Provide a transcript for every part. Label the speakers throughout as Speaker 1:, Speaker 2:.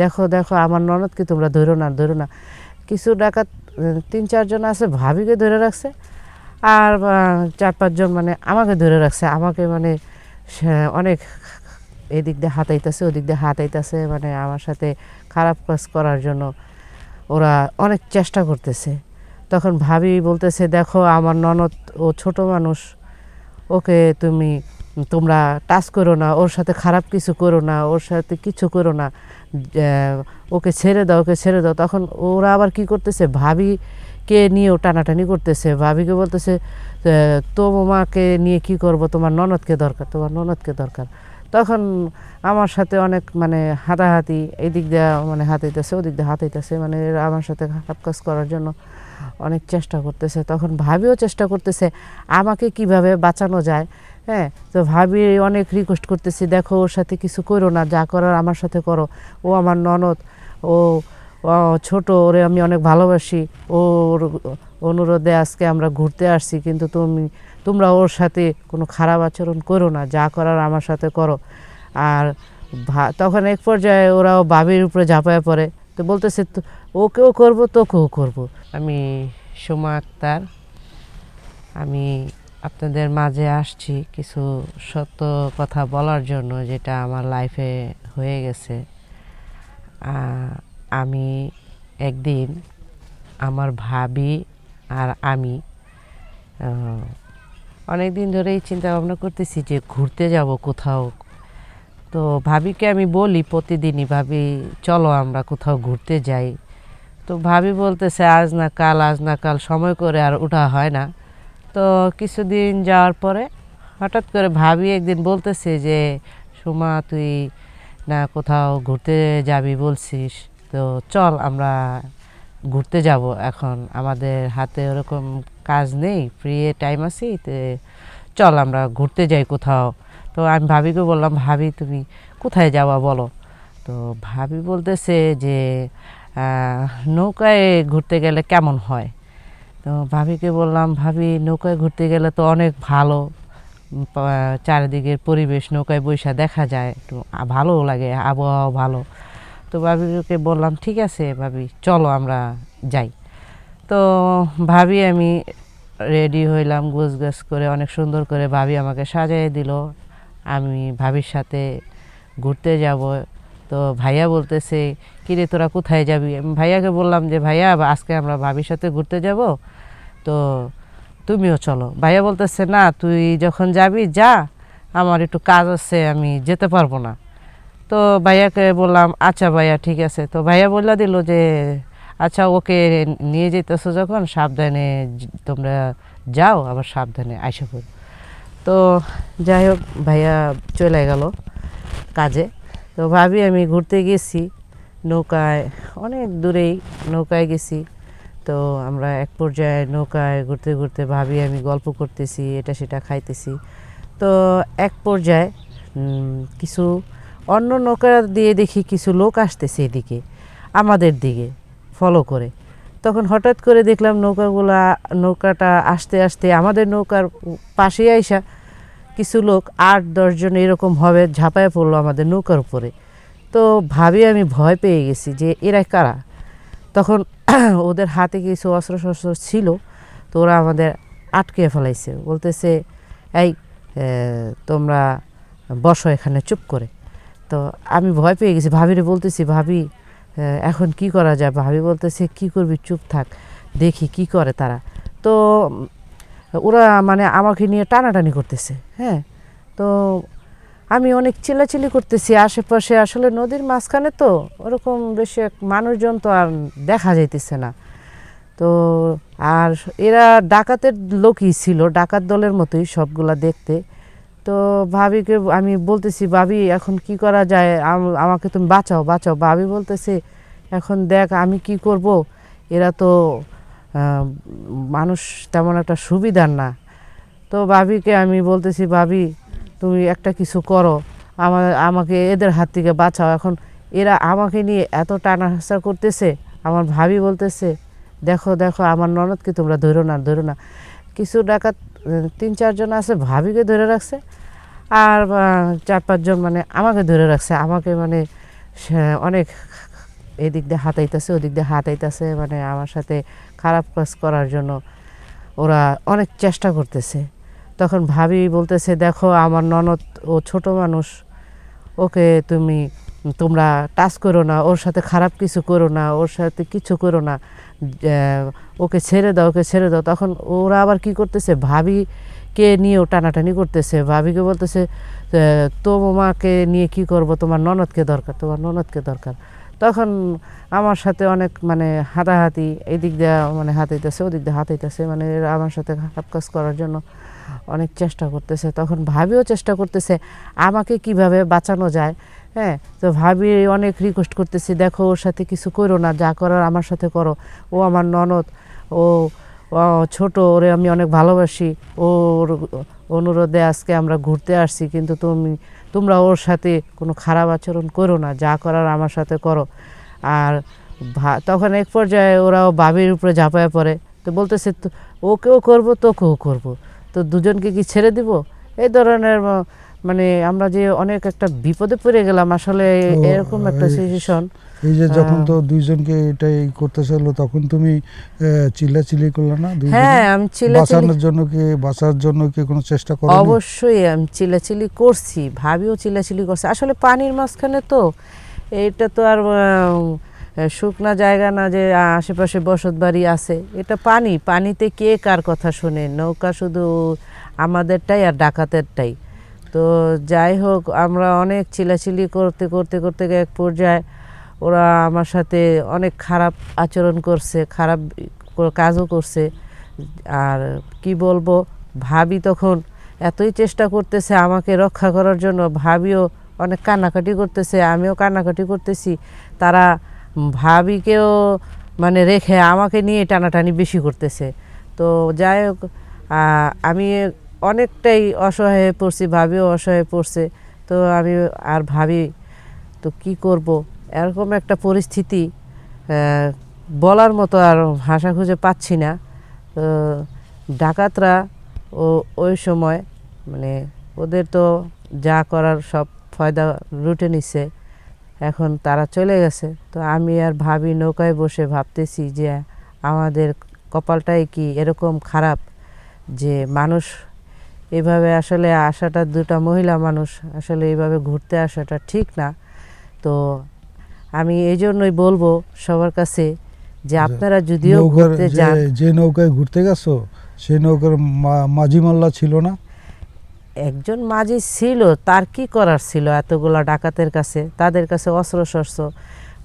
Speaker 1: দেখো দেখো, আমার ননদকে তোমরা ধরো না ধরো না। কিছু ডাকাত তিন, চারজন আছে, ভাবিকে ধরে রাখছে। আর চার, পাঁচজন মানে আমাকে ধরে রাখছে। আমাকে মানে অনেক এদিক দিয়ে হাতাইতেছে ওদিক দিয়ে হাতাইতেছে মানে আমার সাথে খারাপ কাজ করার জন্য ওরা অনেক চেষ্টা করতেছে। তখন ভাবি বলতেছে, দেখো, আমার ননদ ও ছোট মানুষ, ওকে তুমি তোমরা টাচ করো না, ওর সাথে খারাপ কিছু করো না, ওর সাথে কিছু করো না ওকে ছেড়ে দাও, ওকে ছেড়ে দাও। তখন ওরা আবার কি করতেছে? ভাবিকে নিয়েও টানাটানি করতেছে। ভাবিকে বলতেছে তোমাকে নিয়ে কি করব? তোমার ননদকে দরকার, তোমার ননদকে দরকার। তখন আমার সাথে অনেক মানে হাতাহাতি, এদিক দিয়ে মানে হাতাইতেছে, ওদিক দিয়ে হাতাইতেছে। মানে আমার সাথে খারাপ কাজ করার জন্য অনেক চেষ্টা করতেছে, তখন ভাবিও চেষ্টা করতেছে আমাকে কীভাবে বাঁচানো যায়। হ্যাঁ তো ভাবি অনেক রিকোয়েস্ট করতেছি, দেখো, ওর সাথে কিছু করো না, যা করার আমার সাথে করো। ও আমার ননদ, ও ছোট, ওরে আমি অনেক ভালোবাসি। ওর অনুরোধে আজকে আমরা ঘুরতে আসছি, কিন্তু তুমি, তোমরা ওর সাথে কোনো খারাপ আচরণ করো না, যা করার আমার সাথে করো। আর তখন এক পর্যায়ে ওরাও বাবির উপরে ঝাঁপায় পড়ে। তো বলতেছে, "তো- ওকেও করব, তোকেও করব। আমি সোমা আক্তার। আমি আপনাদের মাঝে আসছি কিছু সত্য কথা বলার জন্য যেটা আমার লাইফে হয়ে গেছে। আমি একদিন আমার ভাবি আর আমি অনেক দিন ধরেই চিন্তা ভাবনা করতেছি যে ঘুরতে যাব কোথাও। তো ভাবিকে আমি বলি প্রতিদিনই, ভাবি, চলো আমরা কোথাও ঘুরতে যাই। তো ভাবি বলতেছে, আজ না কাল, আজ না কাল, সময় করে আর ওঠা হয় না। তো কিছুদিন যাওয়ার পরে হঠাৎ করে ভাবি একদিন বলতেছে যে, সুমা, তুই না কোথাও ঘুরতে যাবি বলছিস? তো চল আমরা ঘুরতে যাব এখন। আমাদের হাতে ওরকম কাজ নেই ফ্রি টাইম আছে, তো চল আমরা ঘুরতে যাই কোথাও। তো আমি ভাবিকে বললাম, ভাবি, তুমি কোথায় যাওয়া বলো? তো ভাবি বলতেছে যে নৌকায় ঘুরতে গেলে কেমন হয়? তো ভাবিকে বললাম, ভাবি, নৌকায় ঘুরতে গেলে তো অনেক ভালো। চারিদিকের পরিবেশ নৌকায় বৈশা দেখা যায়। একটু ভালোও লাগে আবহাওয়া ভালো। তো ভাবিকে বললাম, ঠিক আছে ভাবি, চলো আমরা যাই। তো ভাবি, আমি রেডি হইলাম গোছ গাছ করে, অনেক সুন্দর করে ভাবি আমাকে সাজিয়ে দিল। আমি ভাবির সাথে ঘুরতে যাব। তো ভাইয়া বলতেছে, কিরে, তোরা কোথায় যাবি? আমি ভাইয়াকে বললাম যে, ভাইয়া আজকে আমরা ভাবির সাথে ঘুরতে যাব, তো তুমিও চলো। ভাইয়া বলতেছে, না, তুই যখন যাবি, যা, আমার একটু কাজ আছে, আমি যেতে পারব না। তো ভাইয়াকে বললাম আচ্ছা ভাইয়া, ঠিক আছে। তো ভাইয়া বললা দিল যে আচ্ছা ওকে নিয়ে যেতেছো যখন, সাবধানে তোমরা যাও, আবার সাবধানে আইসা। পড়ো তো যাই হোক, ভাইয়া চলে গেল কাজে। তো ভাবি আমি ঘুরতে গেছি, নৌকায়, অনেক দূরেই নৌকায় গেছি। তো আমরা এক পর্যায়ে নৌকায় ঘুরতে ঘুরতে ভাবি আমি গল্প করতেছি, এটা সেটা খাইতেছি। তো এক পর্যায়ে কিছু অন্য নৌকা দিয়ে দেখি কিছু লোক আসতেছে এদিকে, আমাদের দিকে ফলো করে। তখন হঠাৎ করে দেখলাম নৌকাগুলা, নৌকাটা আসতে আসতে আমাদের নৌকার পাশে আইসা কিছু লোক আট দশজন এরকম হবে ঝাঁপায় পড়ল আমাদের নৌকার উপরে। তো ভাবি আমি ভয় পেয়ে গেছি যে এরা কারা? তখন ওদের হাতে কিছু অস্ত্র শস্ত্র ছিল, তো ওরা আমাদের আটকে ফেলাইছে। বলতেছে, এই তোমরা বসো এখানে, চুপ করে। তো আমি ভয় পেয়ে গেছি। ভাবিরে বলতেছি, ভাবি এখন কি করা যায়? ভাবি বলতেছে, কি করবি? চুপ থাক, দেখি কি করে তারা। তো ওরা মানে আমাকে নিয়ে টানাটানি করতেছে হ্যাঁ? তো আমি অনেক চিল্লাচিল্লি করতেছি আশেপাশে, আসলে নদীর মাঝখানে তো ওরকম বেশি এক মানুষজন তো আর দেখা যাইতেছে না। তো আর এরা ডাকাতের লোকই ছিল, ডাকাত দলের মতোই সবগুলা দেখতে। তো ভাবিকে আমি বলতেছি, ভাবি, এখন কি করা যায়? আমাকে তুমি বাঁচাও বাঁচাও। ভাবি বলতেছে, এখন দেখ, আমি কি করব? এরা তো মানুষ তেমন একটা সুবিধার না। তো ভাবিকে আমি বলতেছি, ভাবি, তুমি একটা কিছু করো। আমার আমাকে এদের হাত থেকে বাঁচাও। এখন এরা আমাকে নিয়ে এত টানা হাসা করতেছে। আমার ভাবি বলতেছে, দেখো দেখো, আমার ননদকে তোমরা ধরো না ধরো না। কিছু ডাকাত, তিন চারজন আছে, ভাবিকে ধরে রাখছে। আর চার পাঁচজন মানে আমাকে ধরে রাখছে। আমাকে মানে অনেক এদিক দিয়ে হাতাইতেছে ওদিক দিয়ে হাতাইতেছে মানে আমার সাথে খারাপ কাজ করার জন্য ওরা অনেক চেষ্টা করতেছে। তখন ভাবি বলতেছে, দেখো, আমার ননদ ও ছোট মানুষ, ওকে তুমি, তোমরা টাচ করো না, ওর সাথে খারাপ কিছু করো না, ওর সাথে কিছু করো না ওকে ছেড়ে দাও, ওকে ছেড়ে দাও। তখন ওরা আবার কি করতেছে, ভাবিকে নিয়েও টানাটানি করতেছে। ভাবিকে বলতেছে তোমাকে নিয়ে কি করব? তোমার ননদকে দরকার, তোমার ননদকে দরকার। তখন আমার সাথে অনেক মানে হাতাহাতি, এদিক দিয়ে মানে হাতাইতেছে, ওদিক দিয়ে হাতাইতেছে মানে আমার সাথে খারাপ কাজ করার জন্য অনেক চেষ্টা করতেছে, তখন ভাবিও চেষ্টা করতেছে আমাকে কীভাবে বাঁচানো যায় হ্যাঁ? তো ভাবি অনেক রিকোয়েস্ট করতেছি, দেখো, ওর সাথে কিছু করো না, যা করার আমার সাথে করো, ও আমার ননদ, ও ছোট, ওরে আমি অনেক ভালোবাসি ওর অনুরোধে আজকে আমরা ঘুরতে আসছি, কিন্তু তুমি তোমরা ওর সাথে কোনো খারাপ আচরণ করো না যা করার আমার সাথে করো। আর তখন এক পর্যায়ে ওরাও বাবির উপরে ঝাঁপায় পড়ে। তো বলতেছে "তো ওকেও করব তোকেও করব। তো দুজনকে কি ছেড়ে দিব? এই ধরনের মানে আমরা যে অনেক একটা বিপদে পড়ে গেলাম আসলে এরকম একটা সিচুয়েশন
Speaker 2: এই যে যখন
Speaker 1: হ্যাঁ।
Speaker 2: তো দুইজনকে এটাই করতে চাইলো তখন তুমি চিল্লাচিল্লি করলে না?
Speaker 1: হ্যাঁ আমি
Speaker 2: বাঁচানোর জন্য কি বাঁচার জন্য কি কোনো চেষ্টা করো
Speaker 1: অবশ্যই আমি চিল্লাচিল্লি করছি ভাবিও চিল্লাচিল্লি করছে। আসলে পানির মাঝখানে তো এটা তো আর শুকনা জায়গা না যে আশেপাশে বসত বাড়ি আছে। এটা পানি পানিতে কে কার কথা শোনে? নৌকা শুধু আমাদেরটাই আর ডাকাতেরটাই। তো যাই হোক আমরা অনেক চিলাচিলি করতে করতে করতে এক পর্যায়ে ওরা আমার সাথে অনেক খারাপ আচরণ করছে, খারাপ কাজও করছে। আর কি বলব, ভাবি তখন এতই চেষ্টা করতেছে আমাকে রক্ষা করার জন্য, ভাবিও অনেক কান্নাকাটি করতেছে, আমিও কান্নাকাটি করতেছি। তারা ভাবিকেও মানে রেখে আমাকে নিয়ে টানাটানি বেশি করতেছে। তো যাই হোক আমি অনেকটাই অসহায় হয়ে পড়ছি, ভাবিও অসহায় পড়ছে। তো আমি আর ভাবি, তো কি করব? এরকম একটা পরিস্থিতি বলার মতো আর ভাষা খুঁজে পাচ্ছি না। তো ডাকাতরা ও ওই সময় মানে ওদের তো যা করার সব ফয়দা লুটে নিছে, এখন তারা চলে গেছে। তো আমি আর ভাবি নৌকায় বসে ভাবতেছি যে আমাদের কপালটাই কি এরকম খারাপ যে মানুষ এভাবে আসলে আসাটা দুটা মহিলা মানুষ আসলে এইভাবে ঘুরতে আসাটা ঠিক না। তো আমি এই জন্যই বলব সবার কাছে যে আপনারা যদিও ঘুরতে
Speaker 2: যে-
Speaker 1: যান।
Speaker 2: যে নৌকায় ঘুরতে গেছো সেই নৌকার মাঝি মাল্লা ছিল না?
Speaker 1: একজন মাঝি ছিল তার কি করার ছিল এতগুলা ডাকাতের কাছে? তাদের কাছে অস্ত্র শস্ত্র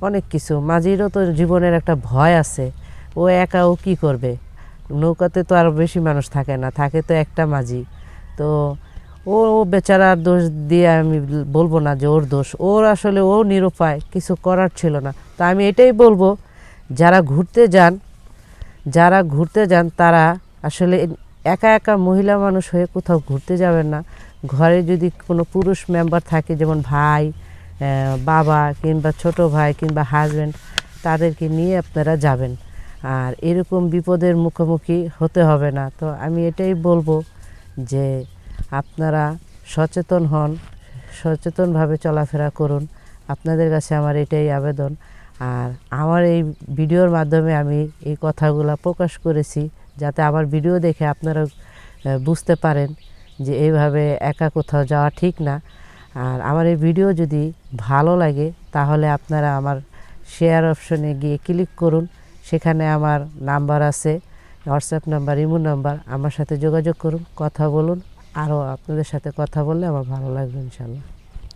Speaker 1: অনেক কিছু। মাঝিরও তো জীবনের একটা ভয় আছে ও একা ও কী করবে? নৌকাতে তো আর বেশি মানুষ থাকে না থাকে তো একটা মাঝি। তো ও বেচারার দোষ দিয়ে আমি বলব না যে ওর দোষ। ওর আসলে ও নিরুপায়, কিছু করার ছিল না। তা আমি এটাই বলব, যারা ঘুরতে যান, যারা ঘুরতে যান, তারা আসলে একা একা মহিলা মানুষ হয়ে কোথাও ঘুরতে যাবেন না। ঘরে যদি কোনো পুরুষ মেম্বার থাকে, যেমন ভাই বাবা কিংবা ছোট ভাই কিংবা হাজব্যান্ড তাদেরকে নিয়ে আপনারা যাবেন। আর এরকম বিপদের মুখোমুখি হতে হবে না। তো আমি এটাই বলব যে আপনারা সচেতন হন, সচেতনভাবে চলাফেরা করুন। আপনাদের কাছে আমার এটাই আবেদন। আর আমার এই ভিডিওর মাধ্যমে আমি এই কথাগুলো প্রকাশ করেছি যাতে আমার ভিডিও দেখে আপনারা বুঝতে পারেন যে এইভাবে একা কোথাও যাওয়া ঠিক না। আর আমার এই ভিডিও যদি ভালো লাগে তাহলে আপনারা আমার শেয়ার অপশনে গিয়ে ক্লিক করুন। সেখানে আমার নাম্বার আছে হোয়াটসঅ্যাপ নাম্বার ইমো নাম্বার আমার সাথে যোগাযোগ করুন, কথা বলুন। আরও আপনাদের সাথে কথা বললে আমার ভালো লাগবে ইনশাল্লাহ।